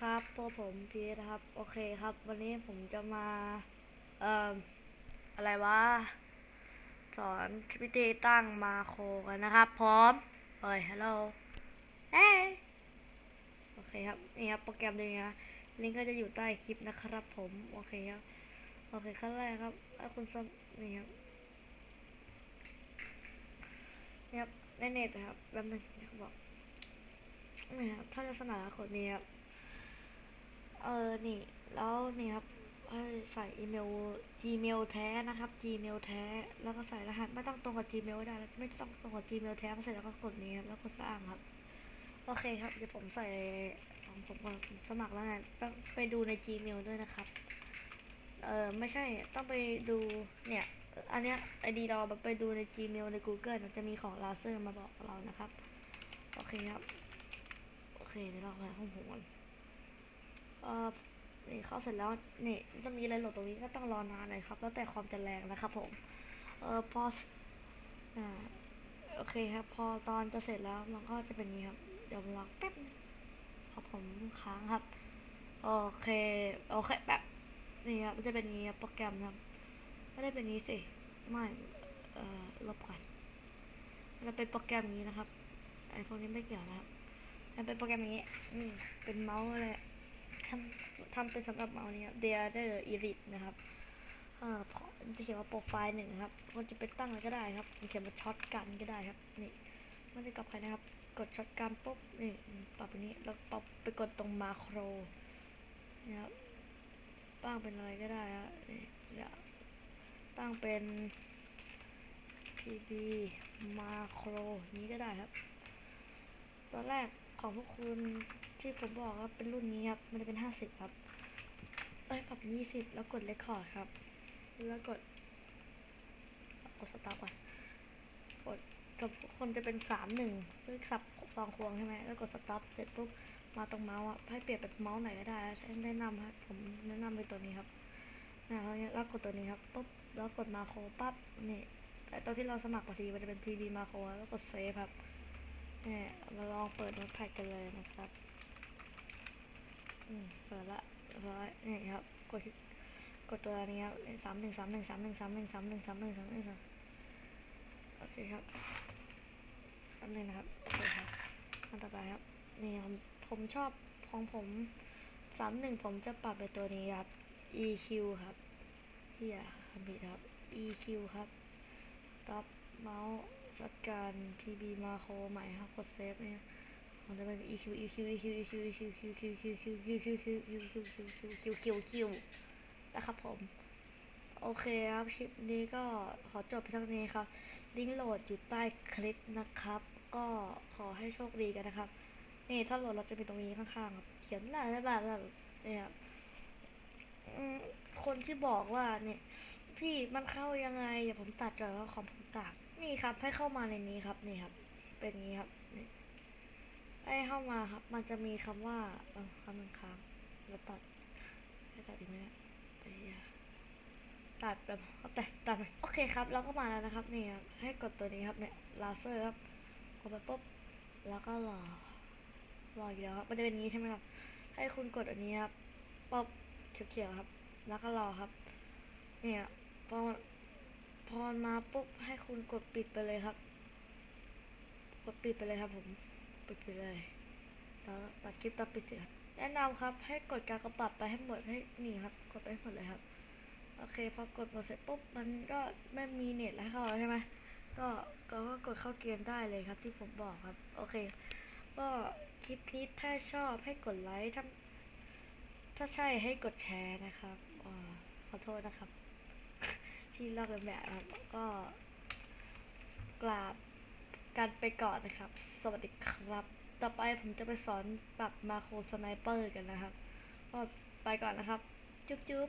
ครับตัวผมพีทครับ โอเคครับ วันนี้ผมจะมา เอ่อ อะไรวะ สอนวิธีตั้งมาโครกันนะครับ พร้อมเอ้ยฮัลโหลเฮ้ยโอเคครับ นี่ครับ โปรแกรมนี้นะลิงก์ก็จะอยู่ใต้คลิปนะครับ ผม โอเคครับ โอเคขั้นแรกครับถ้าคุณสมนี่ครับนี่ครับในเน็ตนะครับแป๊บนึงเขาบอกนี่ครับ ถ้าจะสนาคนนี้ครับ เออนี่ แล้วนี่ครับให้ใส่อีเมล Gmail แท้นะครับ Gmail แท้ แล้วก็ใส่รหัสไม่ต้องตรงกับ Gmail ได้แล้วไม่ต้องตรงกับ Gmail แท้ก็ใส่แล้วก็กดนี้ครับแล้วกดสร้างครับ โอเคครับเดี๋ยวผมใส่ของผมก่อนผมสมัครแล้วนะต้องไปดูใน Gmail ด้วยนะครับ เออไม่ใช่ต้องไปดูเนี่ย อันเนี้ยไอดีเราไปดูใน Gmail ใน Google มันจะมีของลาเซอร์มาบอกเรานะครับ โอเคครับ โอเคเดี๋ยวเราไปห้องผมก่อน เออนี่เข้าเสร็จแล้วนี่จะมีอะไรโหลดตรงนี้ก็ต้องรอนานหน่อยครับ แล้วแต่ความจะแรงนะครับผม เออพอสอ่าโอเคครับ พอตอนจะเสร็จแล้วมันก็จะเป็นนี้ครับ เดี๋ยวรอแป๊บนึงขอผมค้างครับ โอเค โอเคแบบนี่ครับมันจะเป็นนี้โปรแกรมครับไม่ได้เป็นนี้สิไม่เอ่อลบก่อนมันเป็นโปรแกรมนี้นะครับไอพวกนี้ไม่เกี่ยวนะครับมันเป็นโปรแกรมนี้ อืมเป็นเมาส์เลย ทำทำเป็นสำหรับเมาส์นี้ครับ The Other Elite นะครับเอ่อพอจะเขียนว่าโปรไฟล์หนึ่งครับคนจะไปตั้งอะไรก็ได้ครับเขียนว่าช็อตกันก็ได้ครับ นี่ไม่ได้กับใครนะครับ กดช็อตกันปุ๊บนี่ปรับอันนี้ แล้วปรับไปกดตรงมาโครนะครับตั้งเป็นอะไรก็ได้ครับนี่ตั้งเป็น pb มาโครนี้ก็ได้ครับ ตอนแรกของพวกคุณ ที่ผมบอกว่าเป็นรุ่นนี้ครับ มันจะเป็นห้าสิบครับเอ้ยปรับยี่สิบแล้วกดเลคคอร์ดครับ แล้วกด กดสตาร์ทก่อนกดกับคนจะเป็นสามหนึ่งคือสับสองควงใช่ไหมแล้วกดสต็อปเสร็จปุ๊บมาตรงเมาส์อะให้เปลี่ยนเป็นเมาส์ไหนก็ได้แนะนำครับผมแนะนำไปตัวนี้ครับนะแล้วเนี่ยแล้วกดตัวนี้ครับปุ๊บแล้วกดมาโครปั๊บนี่แต่ตัวที่เราสมัครพอดีมันจะเป็น PB มาโครแล้วกดเซฟครับเนี่ยมาลองเปิดโน้ตแพดกันเลยนะครับ เปิดละเรียบร้อยนี่ครับ กด กดตัวนี้ครับสามหนึ่งสามหนึ่งสามหนึ่งสามหนึ่งสามหนึ่งสามหนึ่งสามหนึ่งสามโอเคครับสามหนึ่งนะครับโอเคครับอันต่อไปครับ นี่ผมผมชอบของผมสามหนึ่งผมจะปรับไปตัวนี้ครับ EQ ครับเฮียคำผิดครับ EQ ครับ stop เมาส์จัดการ PB มาโครใหม่ครับ กดเซฟเนี่ย มันจะเป็น EQ EQ EQ EQ EQ Q Q Q Q Q Q Q Q Q Q Q Q Q Q นะครับผม โอเคครับคลิปนี้ก็ขอจบเพียงเท่านี้ครับ ลิงก์โหลดอยู่ใต้คลิปนะครับ ก็ขอให้โชคดีกันนะครับ นี่ถ้าโหลดเราจะมีตรงนี้ข้างๆครับ เขียนอะไรแบบแบบเนี่ยคนที่บอกว่าเนี่ย พี่มันเข้ายังไงเดี๋ยวผมตัดก่อนว่าของผมตัดนี่ครับ ให้เข้ามาในนี้ครับ นี่ครับ เป็นนี้ครับนี่ ให้เข้ามาครับ มันจะมีคำว่าคำหนึ่งครั้งแล้วตัดให้ตัดอีกไหมเนี่ยไอ้เหี้ยตัดแบบตัดตัดไปโอเคครับ แล้วก็มาแล้วนะครับนี่ครับให้กดตัวนี้ครับเนี่ยลาเซอร์ครับกดไปปุ๊บแล้วก็รอรออีกแล้วครับมันจะเป็นนี้ใช่ไหมครับ ให้คุณกดอันนี้ครับปุ๊บเขียวๆครับ แล้วก็รอครับ เนี่ยพอพอมาปุ๊บให้คุณกดปิดไปเลยครับ กดปิดไปเลยครับผม ปิดไปเลยแล้วตัดคลิปตัดปิดเสียแนะนำครับ ให้กดการกระปรับไปให้หมดให้นี่ครับ กดไปให้หมดเลยครับ โอเคพอกดหมดเสร็จปุ๊บมันก็ไม่มีเน็ตแล้วเข้าใช่ไหมก็ก็กดเข้าเกมได้เลยครับ ที่ผมบอกครับ โอเค ก็คลิปนี้ถ้าชอบให้กดไลค์ถ้าถ้าใช่ให้กดแชร์นะครับอขอโทษนะครับ ที่ลอกเลียนแบบครับก็กราบ กันไปก่อนนะครับ สวัสดีครับ ต่อไปผมจะไปสอนปรับมาโครสไนเปอร์กันนะครับก็ไปก่อนนะครับ จุ๊บจุ๊บ